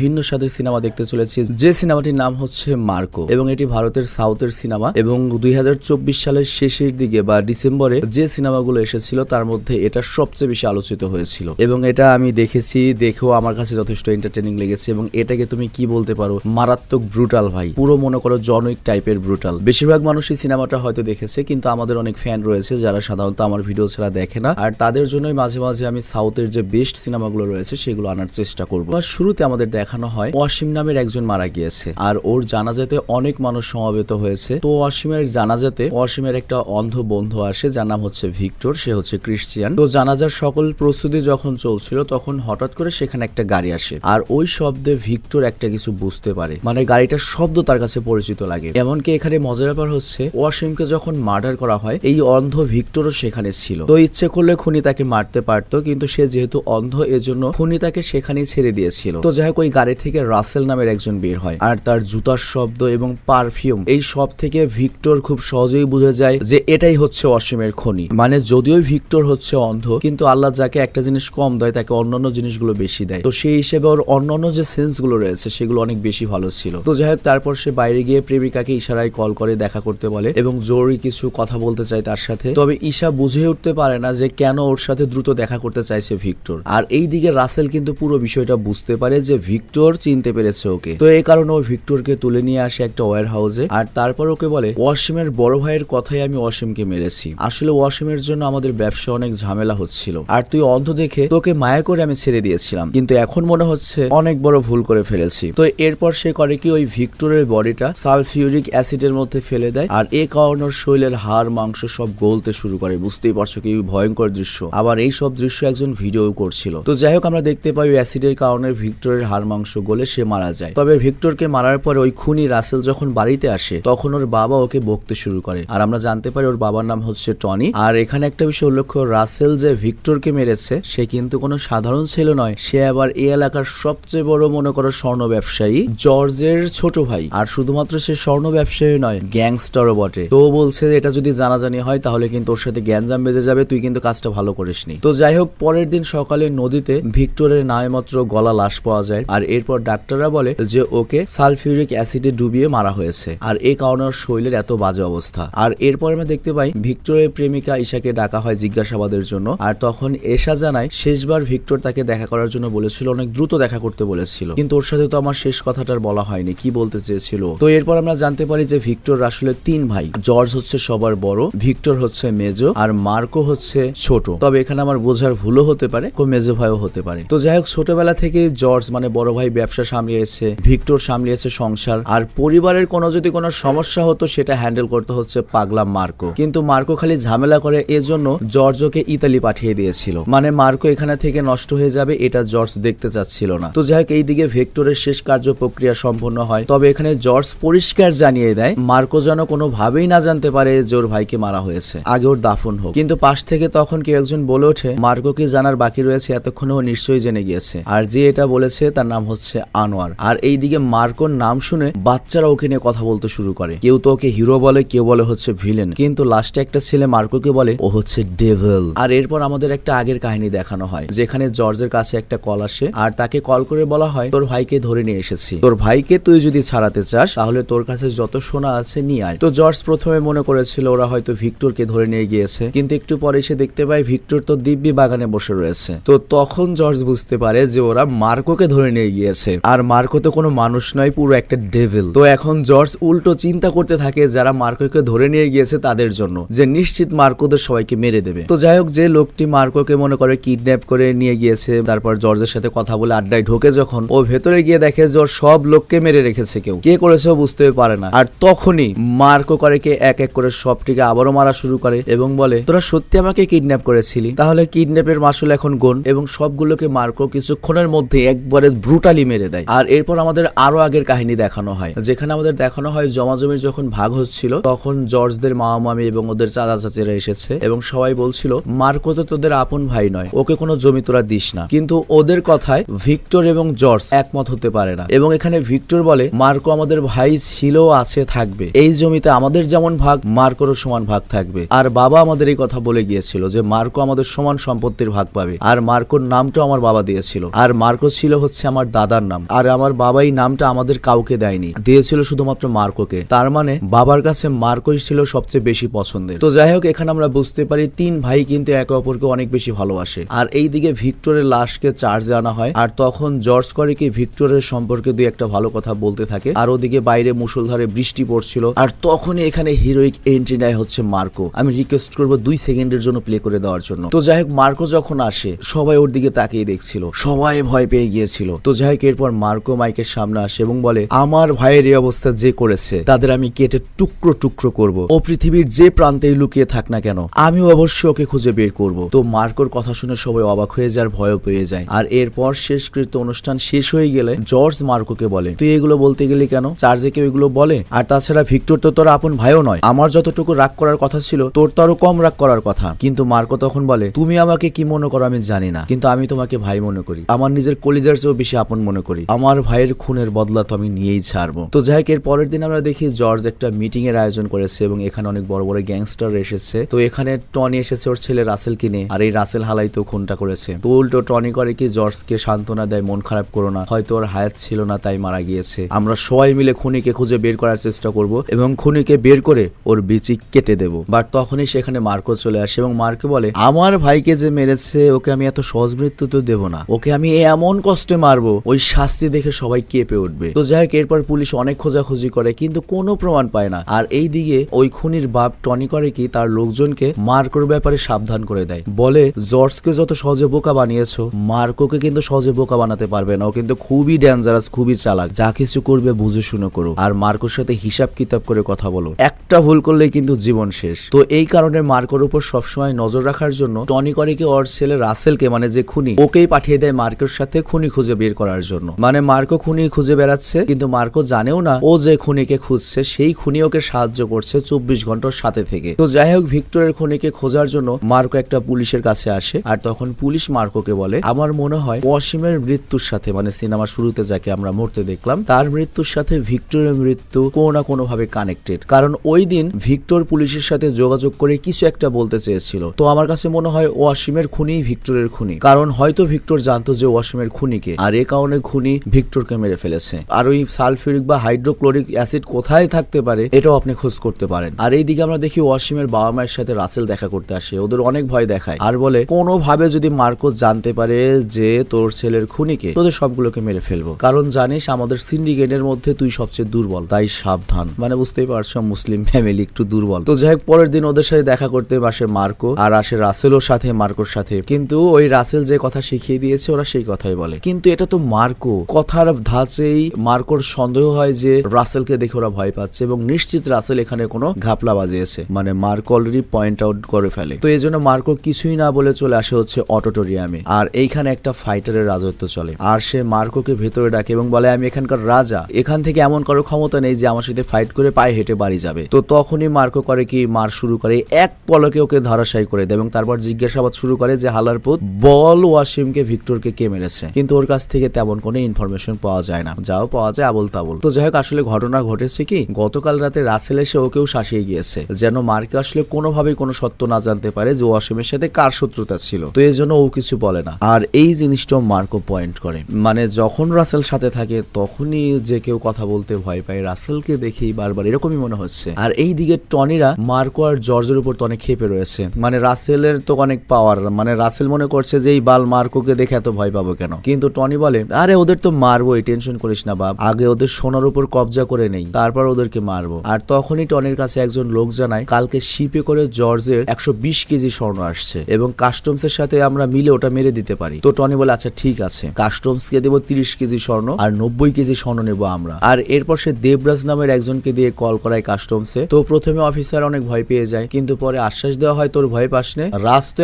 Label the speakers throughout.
Speaker 1: ভিন্ন স্বাদের সিনেমা দেখতে চলেছি। যে সিনেমাটির নাম হচ্ছে মার্কো এবং এটি ভারতের সাউথের সিনেমা এবং দুই হাজার চব্বিশ সালের শেষের দিকে বা ডিসেম্বরে যে সিনেমাগুলো এসেছিল, তার মধ্যে এটা সবচেয়ে বেশি আলোচিত হয়েছিল। এবং এটা আমি দেখেছি, দেখেও আমার কাছে যথেষ্ট এন্টারটেনিং লেগেছে এবং এটাকে তুমি কি বলতে পারো? মারাত্মক ব্রুটাল ভাই। পুরো মনে করো জনৈক টাইপের ব্রুটাল বেশিরভাগ মানুষই সিনেমাটা হয়তো দেখেছে, কিন্তু আমাদের অনেক ফ্যান রয়েছে যারা সাধারণত আমার ভিডিও ছাড়া দেখে না। আর তাদের জন্যই মাঝে মাঝে আমি সাউথের যে বেস্ট সিনেমাগুলো রয়েছে, সেগুলো আনার চেষ্টা করব। শুরুতে আমাদের দেখানো হয়, ওয়াসিম নামের একজন মারা গিয়েছে। আর ওর জানাজাতে অনেক মানুষ সমাবেত হয়েছে। তো ওয়াসিমের জানাজাতে ওয়াসিমের একটা অন্ধ বন্ধু আসে, যার নাম হচ্ছে ভিক্টর, সে হচ্ছে ক্রিশ্চিয়ান। তো জানাজার সকল প্রস্তুতি যখন চলছিল, তখন হঠাৎ করে সেখানে একটা গাড়ি আসে। আর ওই শব্দে ভিক্টর একটা কিছু বুঝতে পারে। মানে গাড়িটার শব্দ তার কাছে পরিচিত লাগে। এমনকি এখানে মজার ব্যাপার হচ্ছে, ওয়াসিমকে যখন মার্ডার করা হয়, এই অন্ধ ভিক্টরও সেখানে ছিল। তো ইচ্ছে করলে খুনি তাকে মারতে পারতো, কিন্তু সে যেহেতু অন্ধ, এজন্য খুনি তাকে সেখানেই ছেড়ে দিয়েছিল। তো যাই হোক, ওই গাড়ি থেকে রাসেল নামের একজন বের হয় আর তার জুতার শব্দ এবং পারফিউম এই সব থেকে ভিক্টর খুব সহজেই বুঝে যায় যে এটাই হচ্ছে অসীমের খনি। মানে যদিও ভিক্টর হচ্ছে অন্ধ, কিন্তু আল্লাহ যাকে একটা জিনিস কম দেয়, তাকে অন্যান্য জিনিসগুলো বেশি দেয়। তো সেই হিসেবে ওর অন্যান্য যে সেন্সগুলো রয়েছে, সেগুলো অনেক বেশি ভালো ছিল। তো যাই হোক, তারপর সে বাইরে গিয়ে প্রেমিকাকে ইশারায় কল করে, দেখা করতে বলে এবং জরুরি কিছু কথা বলতে চায় তার সাথে। তবে ঈশা বুঝে উঠতে পারে না যে কেন ওর সাথে দ্রুত দেখা করতে চাইছে ভিক্টর। আর এই দিকে রাসেল কিন্তু পুরো বিষয়টা বুঝতে পারে যে ভিক্টর চিনতে পেরেছে ওকে। তো এই কারণে ও ভিক্টরকে তুলে নিয়ে আসে একটা ওয়ার হাউসে আর তারপর ওকে বলে, ওয়াসিমের বড় ভাইয়ের কথাই আমি ওয়াসিমকে মেরেছি। আসলে ওয়াসিমের জন্য আমাদের ব্যবসা অনেক ঝামেলা হচ্ছিল। আর তুই অন্ধ দেখে তোকে মায়া করে আমি ছেড়ে দিয়েছিলাম। কিন্তু এখন মনে হচ্ছে অনেক বড় ভুল করে ফেলেছি। তো এরপর সে করে কি, ওই ভিক্টরের বডিটা সালফিউরিক অ্যাসিডের মধ্যে ফেলে দেয়। আর এ কারণে শরীরের হাড়, মাংস সব গলতে শুরু করে। বুঝতেই পারছ কি ভয়ঙ্কর দৃশ্য। আবার এই সব দৃশ্য একজন ভিডিও করছিল। তো যাই হোক, আমরা দেখতে পাই অ্যাসিডের কারণে ভিক্টরের হাড় মাংস গলে সে মারা যায়। তবে ভিক্টরকে মারার পরে ওই খুনি রাসেল যখন বাড়িতে আসে, তখন ওর বাবা ওকে বকতে শুরু করে। আর আমরা জানতে পারি ওর বাবার নাম হচ্ছে টনি। আর এখানে একটা বিষয় উল্লেখ্য, রাসেল যে ভিক্টরকে মেরেছে, সে কিন্তু কোনো সাধারণ ছেলে নয়। সে আবার এই এলাকার সবচেয়ে বড় মনে করো স্বর্ণ ব্যবসায়ী, জর্জের ছোট ভাই। আর শুধুমাত্র সে স্বর্ণ ব্যবসায়ী নয়, গ্যাংস্টারও বটে। তো বলছে এটা যদি জানাজানি হয়, তাহলে কিন্তু ওর সাথে গ্যাঞ্জাম বেজে যাবে, তুই কিন্তু কাজটা ভালো করিসনি। তো যাই হোক, পরের দিন সকালে নদীতে ভিক্টরের নায়মাত্র গলা লাশ পাওয়া যায়। আর এরপর ডাক্তাররা বলে যে ওকে সালফিউরিক অ্যাসিডে ডুবিয়ে মারা হয়েছে। আর এই কারণে শরীরের এত বাজে অবস্থা। আর এরপর আমরা দেখতে পাই ভিক্টরের প্রেমিকা ঈশাকে ডাকা হয় জিজ্ঞাসাবাদের জন্য। আর তখন এশা জানায়, শেষবার ভিক্টর তাকে দেখা করার জন্য বলেছিল, অনেক দ্রুত দেখা করতে বলেছিল। কিন্তু ওর সাথে তো আমার শেষ কথাটার বলা হয়নি, কি বলতে চেয়েছিল? তো এরপর আমরা জানতে পারি যে ভিক্টর আসলে তিন ভাই। জর্জ হচ্ছে সবার বড়, ভিক্টর হচ্ছে মেজো, আর মার্কো হচ্ছে ছোট। তবে এখানে আমার বোঝার ভুলও হতে পারে মেজো ভাইও হতে পারে। তো যাই হোক, ছোটবেলা থেকে জর্জ মানে বড় ভাই ব্যবসা সামলিয়েছে, ভিক্টর সামলিয়েছে সংসার, আর পরিবারের কোনো যদি কোনো সমস্যা হতো সেটা হ্যান্ডেল করতে হচ্ছে পাগলা মার্কো। কিন্তু মার্কো খালি ঝামেলা করে এজন্য জর্জকে ইতালি পাঠিয়ে দিয়েছিল। মানে মার্কো এখানে থেকে নষ্ট হয়ে যাবে এটা জর্জ দেখতে চাচ্ছিল না। তো যাই হোক, এইদিকে ভেক্টরের শেষ কার্য প্রক্রিয়া সম্পন্ন হয়। তবে এখানে জর্জ পরিষ্কার জানিয়ে দেয়, মার্কো যেন কোনোভাবেই না জানতে পারে যে ওর ভাইকে মারা হয়েছে। আগে ওর দাফন হোক। কিন্তু পাশ থেকে তখন কেউ একজন বলে ওঠে, মার্কো কি জানার বাকি রয়েছে? এতক্ষণে ও নিশ্চয়ই জেনে গিয়েছে। আর যে এটা বলেছে তার নাম হচ্ছে আনোয়ার। আর এইদিকে মার্কোর নাম শুনে বাচ্চারা ওকে নিয়ে কথা বলতে শুরু করে। কেউ তো ওকে হিরো বলে, কেউ বলে হচ্ছে ভিলেন কিন্তু লাস্টে একটা ছেলে মার্কোকে বলে, ও হচ্ছে ডেভেল আর এরপর আমাদের একটা আগের কাহিনী দেখানো হয়, যেখানে জর্জের কাছে একটা কল আসে, আর তাকে কল করে বলা হয়, তোর ভাইকে ধরে নিয়ে এসেছি। তোর ভাইকে তুই যদি ছাড়াতে চাস, তাহলে তোর কাছে যত সোনা আছে নিয়ে আয়। তো জর্জ প্রথমে মনে করেছিল, ওরা হয়তো ভিক্টরকে ধরে নিয়ে গিয়েছে। কিন্তু একটু পরে সে দেখতে পায়, ভিক্টর তো দিব্যি বাগানে বসে রয়েছে। তো তখন জর্জ বুঝতে পারে যে ওরা মার্কোকে ধরে নিয়ে গিয়েছে। আর মার্কো তো কোনো মানুষ নয়, পুরো একটা ডেভিল তো এখন জর্জ উল্টো চিন্তা করতে থাকে যারা মার্কোকে ধরে নিয়ে গিয়েছে তাদের জন্য, যে নিশ্চিত মার্কোদের সবাইকে মেরে দেবে। তো যাই হোক, যে লোকটি মার্কোকে মনে করে কিডন্যাপ করে নিয়ে গিয়েছে, তারপর জর্জের সাথে কথা বলে আড্ডায় ঢোকে যখন, ও ভেতরে গিয়ে দেখে ওর সব লোককে মেরে রেখেছে কেউ। কে করেছে বুঝতে পারে না। আর তখনই মার্কো করে কে এক এক করে সবটিকে আবারও মারা শুরু করে এবং বলে, তোরা সত্যি আমাকে কিডন্যাপ করেছিলি? তাহলে কিডন্যাপের মাসুল এখন গোন এবং সবগুলোকে মার্কো কিছুক্ষণের মধ্যে একবারে ব্রুটালি মেরে দেয়। আর এরপর আমাদের আরও আগের কাহিনী দেখানো হয়, যেখানে আমাদের দেখানো হয় জমাজমির যখন ভাগ হচ্ছিল, তখন জর্জদের মামা মামি এবং ওদের চাচা চাচিরা এসেছে এবং সবাই বলছিল, মার্কো তো তোদের আপন ভাই নয়, ওকে কোনো জমি তোরা দিস না। কিন্তু ওদের কথায় ভিক্টর এবং জর্জ একমত হতে পারে না এবং এখানে ভিক্টর বলে, মার্কো আমাদের ভাই ছিল, আছে, থাকবে। এই জমিতে আমাদের যেমন ভাগ, মার্কোরও সমান ভাগ থাকবে। আর বাবা আমাদের এই কথা বলে গিয়েছিল যে, মার্কো আমাদের সমান সম্পত্তির ভাগ পাবে। আর মার্কোর নামটাও আমার বাবা দিয়েছিল। আর মার্কো ছিল হচ্ছে আমার আমার দাদার নাম। আর আমার বাবা এই নামটা আমাদের কাউকে দেয়নি। দিয়েছিল শুধুমাত্র মার্কোকে। তার মানে বাবার কাছে মার্কোই ছিল সবচেয়ে বেশি পছন্দের। তো যাই হোক, এখানে আমরা বুঝতে পারি তিন ভাই কিন্তু একে অপরকে অনেক বেশি ভালোবাসে। আর এইদিকে ভিক্টরের লাশকে চার্জে আনা হয়। আর তখন জর্জ করে কি ভিক্টরের সম্পর্কে দুই একটা ভালো কথা বলতে থাকে। আর ওদিকে বাইরে মুষলধারে বৃষ্টি পড়ছিল। আর তখনই এখানে হিরোইক এন্ট্রি নেয় হচ্ছে মার্কো। আমি রিকোয়েস্ট করব দুই সেকেন্ডের জন্য প্লে করে দেওয়ার জন্য। তো যাই হোক, মার্কো যখন আসে, সবাই ওর দিকে তাকিয়ে দেখছিল। সবাই ভয় পেয়ে গিয়েছিল। তো যাই এরপর মার্কো মাইকের সামনে আসে এবং বলে, আমার ভাইয়ের এই অবস্থা যে করেছে, তাদের আমি কেটে টুকরো টুকরো করব। ও পৃথিবীর যে প্রান্তেই লুকিয়ে থাক না কেন, আমিও অবশ্যই ওকে খুঁজে বের করব। তো মার্কোর কথা শুনে সবাই অবাক হয়ে যায় আর ভয়ও পেয়ে যায়। আর এরপর শেষকৃত অনুষ্ঠান শেষ হয়ে গেলে জর্জ মার্কোকে বলে, তুই এগুলো বলতে গেলি কেন? চার্জে কেউ এগুলো বলে? আর তাছাড়া ভিক্টর তো তোর আপন ভাইও নয়। আমার যতটুকু রাগ করার কথা ছিল, তোর তো আরও কম রাগ করার কথা। কিন্তু মার্কো তখন বলে, তুমি আমাকে কি মনে করো আমি জানি না, কিন্তু আমি তোমাকে ভাই মনে করি। আমার নিজের কলিজার চেয়েও বেশি আপন মনে করি। আমার ভাইয়ের খুনের বদলা তো আমি নিয়েই ছাড়বো। তো যাই এর পরের দিন আমরা দেখি জর্জ একটা মিটিং এর আয়োজন করেছে এবং এখানে অনেক বড় বড় গ্যাংস্টার এসেছে। তো এখানে টনি এসেছে ওর ছেলে রাসেল কিনে আর এই রাসেল হালাই তো খুনটা করেছে। তো উল্টো টনি করে কি জর্জকে সান্ত্বনা দেয়, মন খারাপ করো না, হয়তো ওর হায়াত ছিল না তাই মারা গিয়েছে। আমরা সবাই মিলে খুনিকে খুঁজে বের করার চেষ্টা করব এবং খুনিকে বের করে ওর বিচি কেটে দেব। বাট তখনই সেখানে মার্কো চলে আসে এবং মার্কো বলে, আমার ভাইকে যে মেরেছে, ওকে আমি এত সহজ মৃত্যু তো দেবো না। ওকে আমি এমন কষ্টে মারবো ওই শাস্তি দেখে সবাই কেঁপে উঠবে। তো যাই হোক, এরপর পুলিশ অনেক খোঁজাখুঁজি করে, কিন্তু কোনো প্রমাণ পায় না। আর এই দিকে ওই খুনির বাপ টনি করে কি, তার লোকজনকে মার্কোর ব্যাপারে সাবধান করে দেয়। বলে, জর্জকে যত সহজে বোকা বানিয়েছো, মার্কোকে কিন্তু সহজে বোকা বানাতে পারবে না। ও কিন্তু খুবই ডেঞ্জারাস খুবই চালাক। যা কিছু করবে বুঝে শুনে করো। আর মার্কোর সাথে হিসাব কিতাব করে কথা বলো। একটা ভুল করলেই কিন্তু জীবন শেষ। তো এই কারণে মার্কোর উপর সবসময় নজর রাখার জন্য টনি করে কি, ওর ছেলে রাসেলকে মানে যে খুনি, ওকেই পাঠিয়ে দেয় মার্কোর সাথে খুনি খুঁজে বের করার জন্য। মানে মার্কো খুনি খুঁজে বেড়াচ্ছে, কিন্তু মার্কো জানেও না ও যে খুনিকে খুঁজছে, সেই খুনি ওকে সাহায্য করছে চব্বিশ ঘণ্টার সাথে থেকে। তো যাই হোক, ভিক্টরের খুনিকে খোঁজার জন্য মার্কো একটা পুলিশের কাছে আসে, আর তখন পুলিশ মার্কোকে বলে, আমার মনে হয় ওয়াসিমের মৃত্যুর সাথে মানে সিনেমার শুরুতে যাকে আমরা মরতে দেখলাম, তার মৃত্যুর সাথে ভিক্টরের মৃত্যু কোনো না কোনো ভাবে কানেক্টেড কারণ ওই দিন ভিক্টর পুলিশের সাথে যোগাযোগ করে কিছু একটা বলতে চেয়েছিল। তো আমার কাছে মনে হয় ওয়াসিমের খুনি ভিক্টরের খুনি। কারণ হয়তো ভিক্টর জানতো যে ওয়াসিমের খুনিকে। আর এ কারণে খুনি ভিক্টরকে মেরে ফেলেছে। আর ওই সালফিউরিক বা হাইড্রোক্লোরিক অ্যাসিড কোথায় থাকতে পারে, এটাও আপনি খোঁজ করতে পারেন। আর এইদিকে আমরা দেখি ওয়াসিমের বাবা মায়ের সাথে রাসেল দেখা করতে আসে, ওদের অনেক ভয় দেখায়। আর বলে, কোনোভাবে যদি মার্কো জানতে পারে যে তোর ছেলের খুনিকে, তোদের সবগুলোকে মেরে ফেলব। কারণ জানিস, আমাদের সিন্ডিকেটের মধ্যে তুই সবচেয়ে দুর্বল, তাই সাবধান। মানে বুঝতেই পারছ, মুসলিম ফ্যামিলি একটু দুর্বল। তো যাই হোক, পরের দিন ওদের সাথে দেখা করতে আসে মার্কো, আর আসে রাসেলও সাথে, মার্কোর সাথে। কিন্তু ওই রাসেল যে কথা শিখিয়ে দিয়েছে, ওরা সেই কথাই বলে। কিন্তু এটা তো মার্কো কথার ধাঁচেই মার্কোর সন্দেহ হয় যে রাসেলকে দেখে ওরা ভয় পাচ্ছে এবং নিশ্চিত রাসেল এখানে কোনো ঘাপলা বাজিয়েছে। মানে মার্কো অলরেডি পয়েন্ট আউট করে ফেলে। তো এই জন্য মার্কো কিছুই না বলে চলে আসে হচ্ছে অটোটোরিয়ামে। আর এইখানে একটা ফাইটারের রাজত্ব চলে। আর সে মার্কোকে ভেতরে ডাকে এবং বলে, আমি এখানকার রাজা। এখান থেকে এমন কারও ক্ষমতা নেই যে আমার সাথে ফাইট করে পায়ে হেঁটে বাড়ি যাবে। তো তখনই মার্কো করে কি, মার শুরু করে, এক পলকে ওকে ধরাশায়ী করে দেয় এবং তারপর জিজ্ঞাসাবাদ শুরু করে যে হালারপুত বল ওয়াসিমকে ভিক্টরকে কে মেরেছে? কিন্তু ওর কাছ থেকে তেমন কোনো ইনফরমেশন পাওয়া যায় না, যাও পাওয়া যায় আবল তাবল তো যাই হোক, আসলে ঘটনা ঘটেছে কি, গতকাল রাতে রাসেল এসে ওকেও শাসিয়ে গিয়েছে, যেন মার্কে আসলে কোনোভাবেই কোনো সত্য না জানতে পারে যে ওয়াসিমের সাথে কার শত্রুতা ছিল। তো এই জন্য ও কিছু বলে না। আর এই জিনিসটাও মার্কো পয়েন্ট করে। মানে যখন রাসেল সাথে থাকে, তখনই যে কেউ কথা বলতে ভয় পায়। রাসেলকে দেখেই বারবার এরকমই মনে হচ্ছে। আর এই দিকে টনিরা মার্কো আর জর্জের উপর তো অনেক খেপে রয়েছে। মানে রাসেলের তো অনেক পাওয়ার মানে রাসেল মনে করছে যে, এই বাল মার্কোকে দেখে এত ভয় পাবো কেন? কিন্তু টনি বলে আরে, ওদের তো মারবোই টেনশন করিস না বাপ। আগে ওদের সোনার উপর কবজা করে নেই, তারপর ওদেরকে মারবো। আর তখনই টনির কাছে একজন লোক জানায়, কালকে শিপে করে জর্জের একশো বিশ কেজি স্বর্ণ আসছে এবং কাস্টমস এর সাথে আমরা মিলে ওটা মেরে দিতে পারি। তো টনি বলে আচ্ছা ঠিক আছে। কাস্টমস কে দেবো তিরিশ কেজি স্বর্ণ আর নব্বই কেজি স্বর্ণ নেব আমরা। আর এরপর সে দেবরাজ নামের একজনকে দিয়ে কল করায় কাস্টমসে। তো প্রথমে অফিসার অনেক ভয় পেয়ে যায়, কিন্তু পরে আশ্বাস দেওয়া হয়, তোর ভয় পাস নে।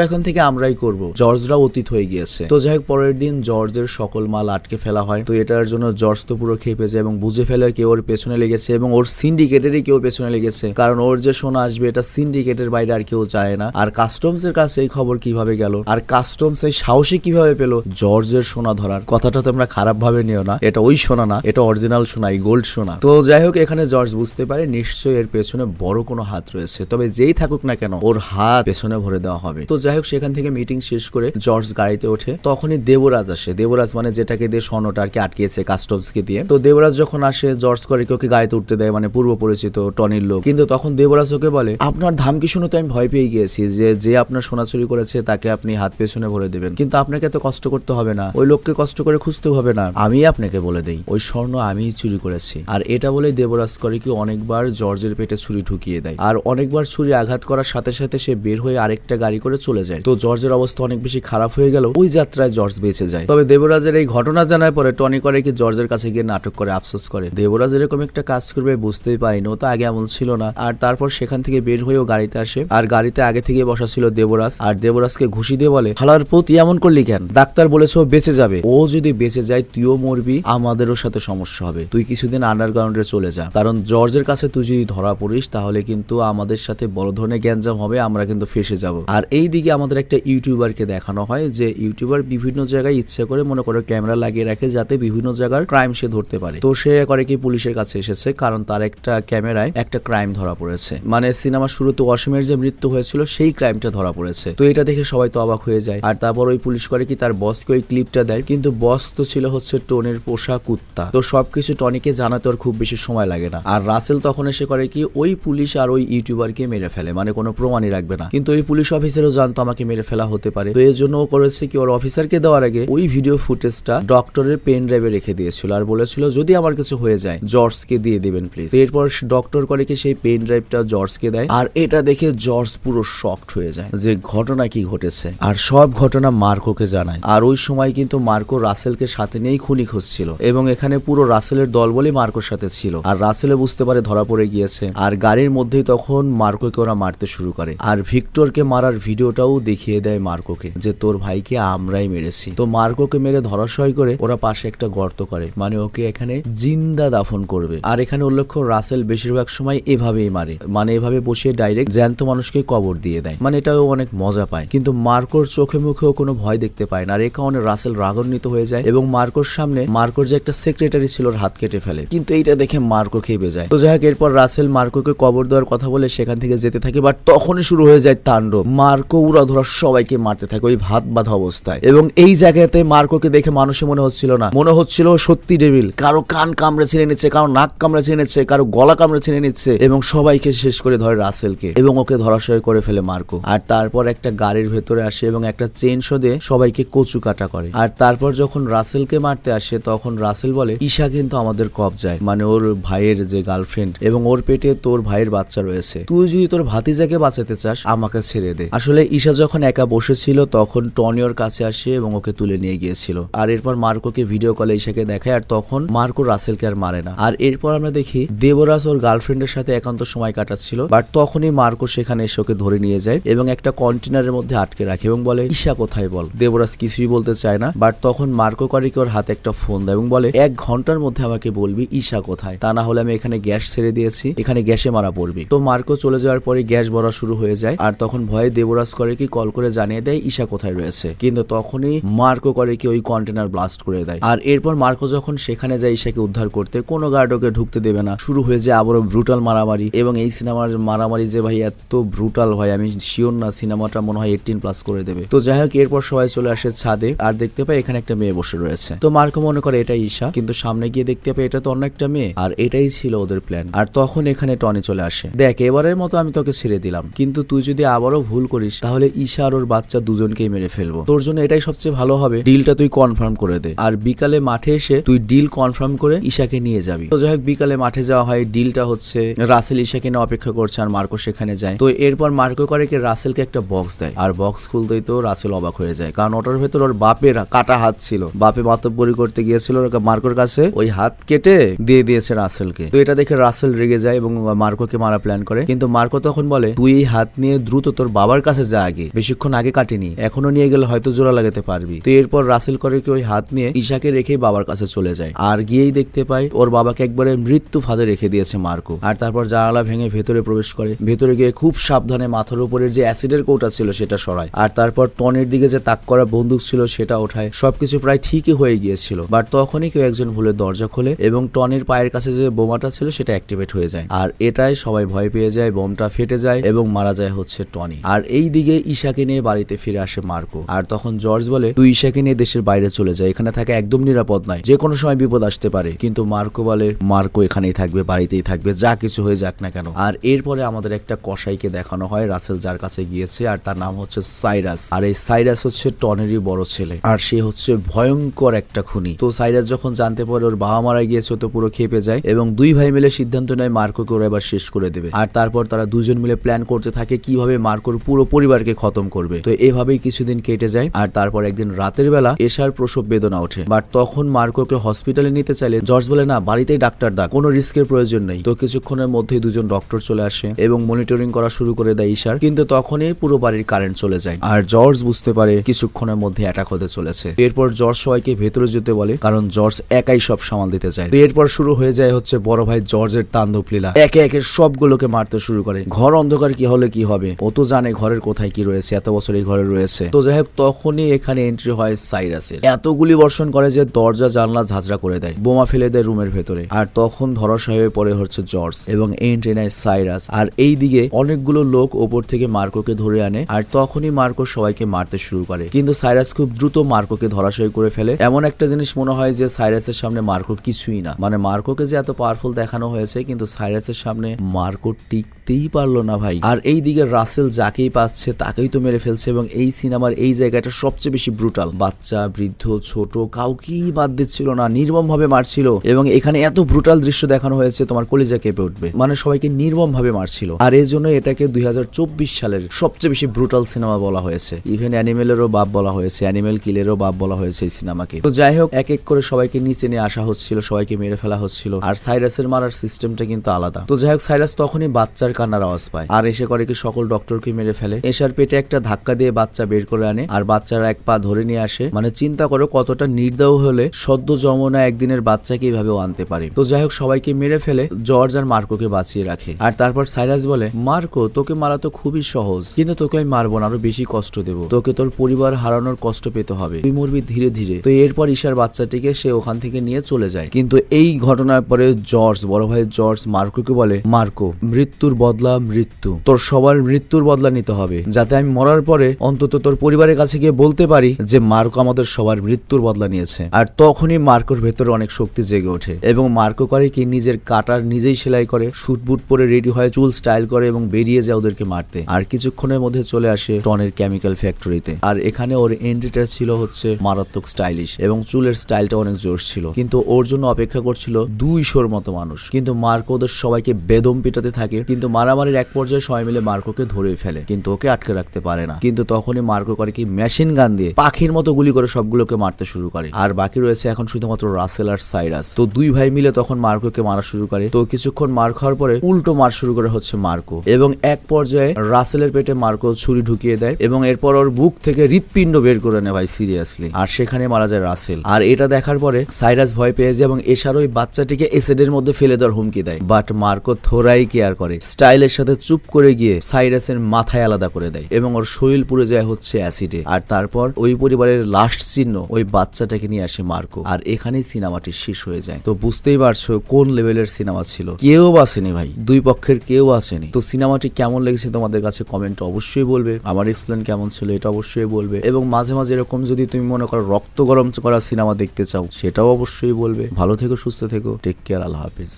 Speaker 1: এখন থেকে আমরাই করব। জর্জরা অতীত হয়ে গিয়েছে। তো যাই হোক, পরের দিন জর্জের সকল মাল আটকে ফেলা হয়। তো এটার জন্য জর্জ তো পুরো খেপে যায় এবং বুঝে ফেলে কেউ ওর পেছনে লেগেছে এবং ওর সিন্ডিকেটেরই কেউ পেছনে লেগেছে। কারণ ওর যে সোনা আসবে, এটা সিন্ডিকেটের বাইরে আর কেউ চায় না। আর কাস্টমস এর কাছে এই খবর কীভাবে গেল? আর কাস্টমস এই সাহসী কীভাবে পেল? জর্জের সোনা ধরার। কথাটা তোমরা খারাপ ভাবে নিও না। এটা ওই সোনা না, এটা অরিজিনাল সোনা, এই গোল্ড সোনা। তো যাই হোক, এখানে জর্জ বুঝতে পারে নিশ্চয়ই এর পেছনে বড় কোনো হাত রয়েছে। তবে যেই থাকুক না কেন, ওর হাত পেছনে ভরে দেওয়া হবে। তো যাই হোক, সেখান থেকে মিটিং শেষ করে জর্জ গাড়িতে ওঠে। তখনই দেবরাজ আসে। দেবরাজ মানে যেটা সেটাকে দিয়ে স্বর্ণটা আর কি আটকিয়েছে কাস্টমসকে দিয়ে। তো দেবরাজ যখন আসে জর্জ করে ওকে গাড়িতে উঠতে দেয় মানে পূর্ব পরিচিত টনির লোক। কিন্তু তখন দেবরাজ ওকে বলে, আপনার ধামকি শুনে তো আমি ভয় পেয়ে গিয়েছি যে যে আপনার সোনা চুরি করেছে তাকে আপনি হাত পেছনে ভরে দেবেন। কিন্তু আপনাকে এত কষ্ট করতে হবে না। ওই লোককে কষ্ট করে খুঁজতে হবে না। আমি আপনাকে বলে দেই, ওই স্বর্ণ আমিই চুরি করেছি। আর এটা বলে দেবরাজ করে কি অনেকবার জর্জের পেটে ছুরি ঢুকিয়ে দেয়। আর অনেকবার ছুরি আঘাত করার সাথে সাথে সে বের হয়ে আরেকটা গাড়ি করে চলে যায়। তো জর্জের অবস্থা অনেক বেশি খারাপ হয়ে গেল। ওই যাত্রায় জর্জ বেঁচে যায়। তবে দেবরাজের এই ঘটনা জানার পরে টনি করে কি জর্জের কাছে গিয়ে নাটক করে আফসোস করে। দেবরাজ এরকম একটা কাজ করবে বুঝতেই পারিনি, ও তো আগে এমন ছিল না। আর তারপর সেখান থেকে বের হয়েও গাড়িতে আসে। আর গাড়িতে আগে থেকে বসা ছিল দেবরাজ। আর দেবরাজকে ঘুষি দিয়ে বলে, খালার প্রতি এমন করলি কেন? ডাক্তার বলেছে ও বেঁচে যাবে। ও যদি বেঁচে যায়, তুইও মরবি। আমাদেরও সাথে সমস্যা হবে। তুই কিছুদিন আন্ডারগ্রাউন্ডে চলে যা। কারণ জর্জের কাছে তুই যদি ধরা পড়িস, তাহলে কিন্তু আমাদের সাথে বড় ধরনের গ্যাঞ্জাম হবে, আমরা কিন্তু ফেসে যাব। আর এই দিকে আমাদের একটা ইউটিউবারকে দেখানো হয়, যে ইউটিউবার বিভিন্ন জায়গায় ইচ্ছা করে মনে করো ক্যামেরা লাগিয়ে রাখে যাতে বিভিন্ন জায়গার ক্রাইম সে ধরতে পারে। তো সে করে কি পুলিশের কাছে এসেছে, কারণ তার একটা ক্যামেরায় একটা ক্রাইম ধরা পড়েছে। মানে সিনেমার শুরুতে অসীমের যে মৃত্যু হয়েছিল, সেই ক্রাইমটা ধরা পড়েছে। তো এটা দেখে সবাই তো অবাক হয়ে যায়। আর তারপর ওই পুলিশ করে কি তার বসকে ওই ক্লিপটা দেয়, কিন্তু বস তো ছিল হচ্ছে টোনের পোষা কুত্তা। তো সবকিছু টনিকে জানাতে ওর খুব বেশি সময় লাগে না। আর রাসেল তখন এসে করে কি ওই পুলিশ আর ওই ইউটিউবারকে মেরে ফেলে মানে কোনো প্রমাণই রাখবে না। কিন্তু ওই পুলিশ অফিসারও জানতো আমাকে মেরে ফেলা হতে পারে। তো এর জন্য ও করেছে কি ওর অফিসারকে দেওয়ার আগে ওই ভিডিও ফুটেজটা ডক্টরের পেন ড্রাইভে রেখে দিয়েছিল আর বলেছিল, যদি আমার কিছু হয়ে যায়, জর্জকে দিয়ে দিবেন প্লিজ এরপর ডক্টর করে কি সেই পেন ড্রাইভটা জর্জকে দেয়। আর এটা দেখে জর্জ পুরো শকড হয়ে যায় যে ঘটনা কি ঘটেছে। আর সব ঘটনা মার্কোকে জানায়। আর ওই সময় কিন্তু মার্কো রাসেলকে সাথে নিয়েই খুনি খুঁজছিল এবং এখানে পুরো রাসেলের দল বলে মার্কোর সাথে ছিল। আর রাসেলে বুঝতে পারে ধরা পড়ে গিয়েছে। আর গাড়ির মধ্যেই তখন মার্কোকে ওরা মারতে শুরু করে। আর ভিক্টরকে মারার ভিডিওটাও দেখিয়ে দেয় মার্কোকে যে, তোর ভাইকে আমরাই মেরেছি। তো মার্কোকে মেরে ধরাশয় করে ওরা পাশে একটা গর্ত করে। মানে ওকে এখানে জিন্দা দাফন করবে। আর এখানে উল্লেখ্য রাসেল বেশিরভাগ সময় এভাবেই মারে। মানে এভাবে বসিয়ে ডাইরেক্ট জ্যান্ত মানুষকে কবর দিয়ে দেয়। মানে এটাও অনেক মজা পায়। কিন্তু মার্কোর চোখে মুখেও কোনো ভয় দেখতে পায় না। আর এই কারণে রাসেল রাগান্বিত হয়ে যায় এবং মার্কোর সামনে মার্কোর যে একটা সেক্রেটারি ছিল ওর হাত কেটে ফেলে। কিন্তু এইটা দেখে মার্কো খেপে যায় তো যাই হোক, এরপর রাসেল মার্কোকে কবর দেওয়ার কথা বলে সেখান থেকে যেতে থাকে বাট তখনই শুরু হয়ে যায় তাণ্ডব। মার্কো উড়া ধরা সবাইকে মারতে থাকে ওই ভাত বাঁধা অবস্থায়। এবং এই জায়গাতে মার্কোকে দেখে মানুষে মনে হচ্ছিল না। মনে হচ্ছিল সত্যি ডেভিল কারও কান কামড়ে ছিঁড়ে নিচ্ছে, কারও নাক কামড়ে ছিঁড়ে নিচ্ছে, কারও গলা কামড়ে ছিঁড়ে নিচ্ছে এবং সবাইকে শেষ করে ধরে রাসেলকে এবং ওকে ধরাশয় করে ফেলে মার্কো। আর তারপর একটা গাড়ির ভেতরে আসে এবং একটা চেন শো দিয়ে সবাইকে কচু কাটা করে। আর তারপর যখন রাসেলকে মারতে আসে, তখন রাসেল বলে, ঈশা কিন্তু আমাদের কবজায়। মানে ওর ভাইয়ের যে গার্লফ্রেন্ড এবং ওর পেটে তোর ভাইয়ের বাচ্চা রয়েছে। তুই যদি তোর ভাতিজাকে বাঁচাতে চাস, আমাকে ছেড়ে দে। আসলে ঈশা যখন একা বসেছিল, তখন টনিওর কাছে আসে এবং ওকে তুলে নিয়ে গিয়েছিল। আর এরপর মার্কোকে ভিডিও কলে ঈশাকে দেখায় আর তখন মার্কো রাসেলকে আর মারে না। আর এরপর আমরা দেখি দেবরাজ ওর গার্লফ্রেন্ডের সাথে একান্ত সময় কাটাচ্ছিল বাট তখনই মার্কো সেখানে এসে ওকে ধরে নিয়ে যায় এবং একটা কন্টেনারের মধ্যে আটকে রাখে এবং বলে, ঈশা কোথায় বল? দেবরাজ কিছুই বলতে চায় না বাট তখন মার্কো করে কি ওর হাতে একটা ফোন দেয় এবং বলে, এক ঘণ্টার মধ্যে আমাকে বলবি ঈশা কোথায়? তা না হলে আমি এখানে গ্যাস ছেড়ে দিয়েছি, এখানে গ্যাসে মারা পড়বি। তো মার্কো চলে যাওয়ার পরে গ্যাস ভরা শুরু হয়ে যায় আর তখন ভয়ে দেবরাজ করে কি, কল করে জানিয়ে দেয় ঈশা কোথায় রয়েছে। কিন্তু তখনই মার্কো করে কি ওই কন্টেনার ব্লাস্ট করে দেয়। আর এরপর মার্কো যখন সেখানে যায় ঈশাকে উদ্ধার করতে, কোনো গার্ড ওকে ঢুকতে দেবে না। শুরু হয়ে যায় আবারও ব্রুটাল মারামারি এবং এই সিনেমার মারামারি যে ভাই এত ব্রুটাল ভাই, আমি শিওর না সিনেমাটা মনে হয় এইটিন প্লাস করে দেবে। তো যাই হোক, এরপর সবাই চলে আসে ছাদে আর দেখতে পাই এখানে একটা মেয়ে বসে রয়েছে। তো মার্কো মনে করে, এটাই ঈশা। কিন্তু সামনে গিয়ে দেখতে পাই এটা তো অন্য একটা মেয়ে। আর এটাই ছিল ওদের প্ল্যান আর তখন এখানে টনি চলে আসে। দেখ, এবারের মতো আমি তোকে ছেড়ে দিলাম। কিন্তু তুই যদি আবারও ভুল করিস, তাহলে ঈশা আর ওর বাচ্চা দুজনকেই মেরে ফেলব। তোর জন্য এটাই সবচেয়ে ভালো হবে। ডিলটা তুই কনফার্ম করে দে। আর বিকালে মাঠে এসে তুই ডিল কনফার্ম করে ঈশাকে নিয়ে যাবি। তো যাই বিকালে মাঠে যাওয়া হয় ডিলটা হচ্ছে রাসেল ঈশাকে নিয়ে অপেক্ষা করছে আর মার্কো সেখানে যায়। তো এরপর মার্কো করে কি রাসেলকে একটা বক্স দেয়। আর বক্স খুলতেই তো রাসেল অবাক হয়ে যায়। কারণ ওটার ভেতর ওর বাপের কাটা হাত ছিল। বাপে মাতব্বরি করতে গিয়েছিল মার্কোর কাছে। ওই হাত কেটে দিয়ে দিয়েছে রাসেলকে। তো এটা দেখে রাসেল রেগে যায় এবং মার্কোকে মারা প্ল্যান করে। কিন্তু মার্কো তখন বলে, তুই এই হাত নিয়ে দ্রুত তোর বাবার কাছে যা আগে। বেশিক্ষণ আগে কাটিনি। এখনও নিয়ে গেলে হয়তো জোড়া লাগাতে পারবি। তো এরপর রাসেল করে কি ওই হাত নিয়ে ঈশাকে রেখে বাবার কাছে চলে যায়। আর গিয়েই দেখতে পাই ওর বাবাকে একবারে মৃত্যু ফাঁদে রেখে দিয়েছে মার্কো। আর তারপর জানালা ভেঙে ভেতরে প্রবেশ করে। ভেতরে গিয়ে খুব সাবধানে মাথার উপরের যে অ্যাসিডের কৌটা ছিল সেটা সরায়। আর তারপর টনের দিকে যে তাক করা বন্দুক ছিল সেটা ওঠায়। সবকিছু প্রায় ঠিকই হয়ে গিয়েছিল। বাট তখনই কেউ একজন ভুলে দরজা খোলে এবং টনির পায়ের কাছে যে বোমাটা ছিল সেটা অ্যাক্টিভেট হয়ে যায়। আর এটাই সবাই ভয় পেয়ে যায়, বোমটা ফেটে যায় এবং মারা যায় হচ্ছে টনি। আর এই দিকে ঈশাকে নিয়ে বাড়িতে ফিরে আসে মার্কো। আর তখন জর্জ বলে, তুই ঈশাকে নিয়ে দেশের বাইরে চলে যায়, এখানে থাকা একদম নিরাপদ নয়। যে কোনো সময় বিপদ আসতে পারে। কিন্তু মার্কো বলে, মার্কো এখানেই থাকবে, বাড়িতেই থাকবে, যা কিছু হয়ে যাক না কেন। আর এরপরে আমাদের একটা কসাইকে দেখানো হয়, রাসেল যার কাছে গিয়েছে, আর তার নাম হচ্ছে সাইরাস। আর এই সাইরাস হচ্ছে টনেরই বড় ছেলে। আর সে হচ্ছে ভয়ঙ্কর একটা খুনি। তো সাইরাস যখন জানতে পারে ওর বাবা মারা গিয়েছে তো পুরো খেপে যায় এবং দুই ভাই মিলে সিদ্ধান্ত নেয় মার্কোকে ওরা এবার শেষ করে দেবে। আর তারপর তারা দুজন মিলে প্ল্যান করতে থাকে কীভাবে মার্কোর পুরো পরিবারকে খতম করবে। তো এভাবেই কিছুদিন কেটে যায়। আর তারপর একদিন রাতের বেলা এশার প্রসব বেদনা ওঠে। বাট তখন মার্কোকে হসপিটালে নিতে চাইলে জর্জ বলে, না, বাড়িতেই ডাক্তার ডাক, কোনো রিস্কের প্রয়োজন নেই। তো কিছুক্ষণের মধ্যেই দুজন ডক্টর চলে আসে এবং মনিটরিং করা শুরু করে দেয় ঈশার। কিন্তু তখনই পুরো বাড়ির কারেন্ট চলে যায়। আর জর্জ বুঝতে পারে কিছুক্ষণের মধ্যে অ্যাটাক হতে চলেছে। এরপর জর্জ সবাইকে ভেতরে যেতে বলে, কারণ জর্জ একাই সব সামাল দিতে চায়। তো এরপর শুরু হয়ে যায় হচ্ছে বড় ভাই জর্জের তাণ্ডব লীলা। একে একে সবগুলোকে মারতে শুরু করে। ঘর অন্ধকার কি হলে কি হবে? ও তো জানে ঘরের কোথায় কি রয়েছে, এত বছর এই ঘরে রয়েছে। তো যাই হোক, তখনই এখানে এন্ট্রি হয় সাইরাসের। এতগুলি বর্ষণ করে যে দরজা, জানলা ঝাঁঝরা করে দেয়, বোমা ফেলে দেয় রুমের ভেতরে। আর তখন ধরাশায়ী হয়ে পড়ে হচ্ছে জর্জ এবং এন্ট্রি নেয় সাইরাস। আর এই দিকে অনেকগুলো লোক ওপর থেকে মার্কোকে ধরে আনে, আর তখনই মার্কো সবাইকে মারতে শুরু করে। কিন্তু সাইরাস খুব দ্রুত মার্কোকে ধরাশায়ী করে ফেলে। এমন একটা জিনিস মনে হয় যে সাইরাসের সামনে মার্কো কিছুই না। মানে মার্কোকে যে এত পাওয়ারফুল দেখানো হয়েছে, কিন্তু সাইরাসের সামনে মার্কো টিকতেই পারল না ভাই। আর এই দিকে রাসেল যাকেই পাচ্ছে, তাকেই তো মেরে ফেলছে এবং এই সিনেমার এই জায়গাটা সবচেয়ে বেশি ব্রুটাল বাচ্চা, বৃদ্ধ ছোট, কাউকেই বাদ দিচ্ছিল না নির্মম ভাবে মারছিল এবং এখানে এত ব্রুটাল দৃশ্য দেখানো হয়েছে, তোমার কলিজা কেঁপে উঠবে। মানে সবাইকে নির্মম ভাবে মারছিল। আর এই জন্য এটাকে দুই হাজার চব্বিশ সালের সবচেয়ে বেশি ব্রুটাল সিনেমা বলা হয়েছে। ইভেন অ্যানিমেলেরও বাপ বলা হয়েছে অ্যানিমেল কিলেরও বাপ বলা হয়েছে এই সিনেমাকে তো যাই হোক, এক এক করে সবাইকে নিচে নিয়ে আসা হচ্ছিল, সবাইকে মেরে ফেলা হচ্ছিল। আর সাইরাসের মারার সিস্টেমটা কিন্তু আলাদা। তো যাই হোক, সাইরাস তখনই বাচ্চার কান্নার আওয়াজ পায়। আর এসে করে কি সকল ডক্টরকে মেরে ফেলে। এসার পেটে একটা ধাক্কা দিয়ে বাচ্চা বের করে আনে। আর বাচ্চারা এক পা ধরে নিয়ে আসে। মানে চিন্তা করো কতটা নির্দাহ হলে সদ্য জমনা একদিনের বাচ্চাকে এইভাবেও আনতে পারে। তো যাই হোক সবাইকে মেরে ফেলে জর্জ আর মার্কোকে বাঁচিয়ে রাখে। আর তারপর সাইরাস বলে, মার্কো, তোকে মারা তো খুবই সহজ। কিন্তু তোকে আমি মারবো না, আরও বেশি কষ্ট দেবো। তোকে তোর পরিবার হারানোর কষ্ট পেতে হবে। তুই মরবি ধীরে ধীরে। তো এরপর ঈশার বাচ্চাটিকে সে ওখান থেকে নিয়ে চলে যায়। কিন্তু এই ঘটনার পরে জর্জ, বড় ভাই জর্জ মার্কোকে বলে, মার্কো, মৃত্যুর বদলা মৃত্যু। তোর সবার মৃত্যুর বদলা নিতে হবে। যাতে আমি মরার পরে অন্তত তোর পরিবারের কাছে গিয়ে বলতে পারি যে মার্কো আমাদের সবার মৃত্যুর বদলা নিয়েছে। আর তখনই মার্কোর ভেতরে অনেক শক্তি জেগে ওঠে এবং মার্কো করে কি নিজের কাটার নিজেই সেলাই করে বুট পরে রেডি হয় চুল স্টাইল করে এবং বেরিয়ে যায় ওদেরকে মারতে। আর কিছুক্ষণের মধ্যে চলে আসে টনের কেমিক্যাল ফ্যাক্টরিতে। আর এখানে ওর এন্ট্রিটা ছিল হচ্ছে মারাত্মক স্টাইলিশ এবং চুলের স্টাইলটা অনেক জোর ছিল। কিন্তু ওর জন্য অপেক্ষা করছিল দুইশোর মতো মানুষ। কিন্তু মার্কো ওদের সবাইকে বেদম পিটাতে থাকে। কিন্তু মারামারির এক পর্যায়ে সবাই মিলে মার্কোকে ধরে ফেলে। কিন্তু ওকে আটকে রাখতে পারে না। কিন্তু তখনই মার্কো করে কি মেশিন গান দিয়ে পাখির মতো গুলি করে সবগুলোকে মারতে শুরু করে। আর বাকি রয়েছে এখন শুধুমাত্র রাসেল আর সাইরাস। তো দুই ভাই মিলে তখন মার্কোকে মারা শুরু করে। তো কিছুক্ষণ মার খাওয়ার পরে উল্টো মার শুরু করে হচ্ছে মার্কো। এবং এক পর্যায়ে রাসেলের পেটে মার্কো ছুরি ঢুকিয়ে দেয় এবং এরপর ওর বুক থেকে হৃৎপিণ্ড বের করে নেয় ভাই সিরিয়াসলি। আর সেখানে মারা যায় রাসেল। আর এটা দেখার পরে সাইরাস ভয় পেয়ে যায় এবং এছাড়া ওই বাচ্চাটিকে এসিডের মধ্যে ফেলে দেওয়ার হুমকি দেয়। বাট মার্কো থোরাই কেয়ার করে। স্টাইলের সাথে চুপ করে গিয়ে সাইরাসের মাথায় আলাদা করে দেয় এবং ওর শরীর পুড়ে যায় হচ্ছে অ্যাসিডে। আর তারপর ওই পরিবারের লাস্ট চিহ্ন ওই বাচ্চাটাকে নিয়ে আসে মার্কো। আর এখানেই সিনেমাটি শেষ হয়ে যায়। তো বুঝতেই পারছ কোন লেভেলের সিনেমা ছিল। কেউ আসেনি ভাই। দুই পক্ষের কেউ আসেনি। তো সিনেমাটি কেমন লেগেছে তোমাদের কাছে কমেন্ট অবশ্যই বলবে। আমার এক্সপ্লেন কেমন ছিল এটা অবশ্যই বলবে। এবং মাঝে মাঝে এরকম যদি তুমি মনে করো রক্ত গরম করা সিনেমা দেখতে চাও, সেটাও অবশ্যই বলবে। ভালো থেকো, সুস্থ থেকো। টেক কেয়ার আল্লাহ হাফিজ।